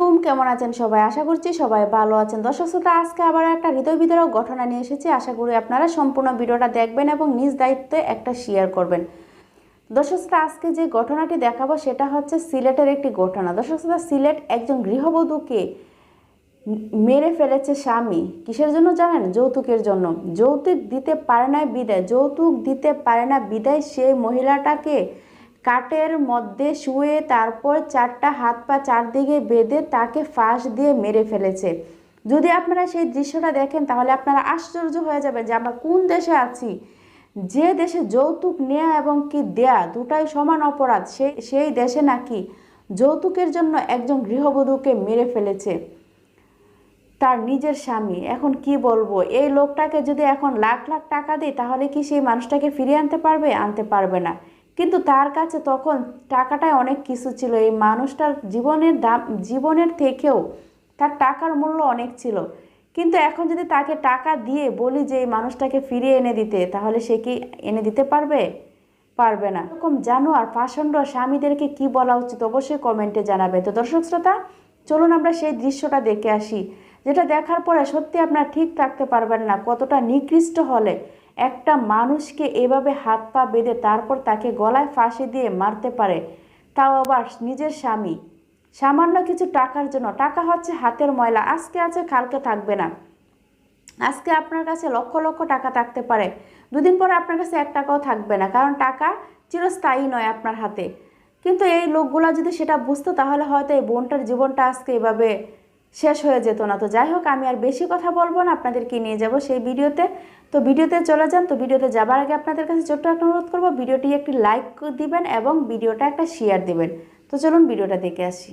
হুম কেমন আছেন সবাই? আশা করছি সবাই ভালো আছেন। দর্শক শ্রোতা, আজকে আবার একটা হৃদয় বিদারক ঘটনা নিয়ে এসেছি। আশা করি আপনারা সম্পূর্ণ ভিডিওটা দেখবেন এবং নিজ দায়িত্বে একটা শেয়ার করবেন। দর্শক শ্রোতা, আজকে যে ঘটনাটি দেখাবো সেটা হচ্ছে সিলেটের একটি ঘটনা। দর্শক শ্রোতা, সিলেট একজন গৃহবধূকে মেরে ফেলেছে স্বামী। কিসের জন্য জানেন? যৌতুকের জন্য। যৌতুক দিতে পারে না বিদায়। যৌতুক দিতে পারে না বিদায় সেই মহিলাটাকে কাঠের মধ্যে শুয়ে তারপর চারটা হাত পা চারদিকে বেঁধে তাকে ফাঁস দিয়ে মেরে ফেলেছে। যদি আপনারা সেই দৃশ্যটা দেখেন, তাহলে আপনারা আশ্চর্য হয়ে যাবে যে আমরা কোন দেশে আছি। যে দেশে যৌতুক নেয়া এবং কি দেয়া দুটাই সমান অপরাধ, সে, সেই দেশে নাকি যৌতুকের জন্য একজন গৃহবধূকে মেরে ফেলেছে তার নিজের স্বামী। এখন কি বলব, এই লোকটাকে যদি এখন লাখ লাখ টাকা দিই তাহলে কি সেই মানুষটাকে ফিরিয়ে আনতে পারবে? আনতে পারবে না। কিন্তু তার কাছে তখন টাকাটাই অনেক কিছু ছিল। এই মানুষটার জীবনের দাম, জীবনের থেকেও তার টাকার মূল্য অনেক ছিল। কিন্তু এখন যদি তাকে টাকা দিয়ে বলি যে, এই মানুষটাকে ফিরিয়ে এনে দিতে তাহলে সে কি এনে দিতে পারবে? পারবে না। এরকম জানোয়ার, পাষণ্ড স্বামীদেরকে কি বলা উচিত অবশ্যই কমেন্টে জানাবে। তো দর্শক শ্রোতা, চলুন আমরা সেই দৃশ্যটা দেখে আসি, যেটা দেখার পরে সত্যি আপনারা ঠিক থাকতে পারবেন না, কতটা নিকৃষ্ট হলে। একটা মানুষকে এভাবে হাত পা বেঁধে তারপর তাকে গলায় ফাঁসি দিয়ে মারতে পারে, তাও আবার নিজের স্বামী। সামান্য কিছু টাকার জন্য। টাকা হচ্ছে হাতের ময়লা। আজকে আছে, কালকে থাকবে না। আজকে আপনার কাছে লক্ষ লক্ষ টাকা থাকতে পারে। দুদিন পরে আপনার কাছে এক টাকাও থাকবে না, কারণ টাকা চিরস্থায়ী নয় আপনার হাতে। কিন্তু এই লোকগুলা যদি সেটা বুঝতো, তাহলে হয়তো এই বোনটার জীবনটা আজকে এভাবে শেষ হয়ে যেত না। তো যাই হোক, আমি আর বেশি কথা বলব না, আপনাদেরকে নিয়ে যাব সেই ভিডিওতে। তো ভিডিওতে চলে যান, তো ভিডিওতে যাবার আগে আপনাদের কাছে ছোট্ট একটা অনুরোধ করব, ভিডিওটি একটি লাইক দিবেন এবং ভিডিওটা একটা শেয়ার দিবেন। তো চলুন, ভিডিওটা দেখে আসি।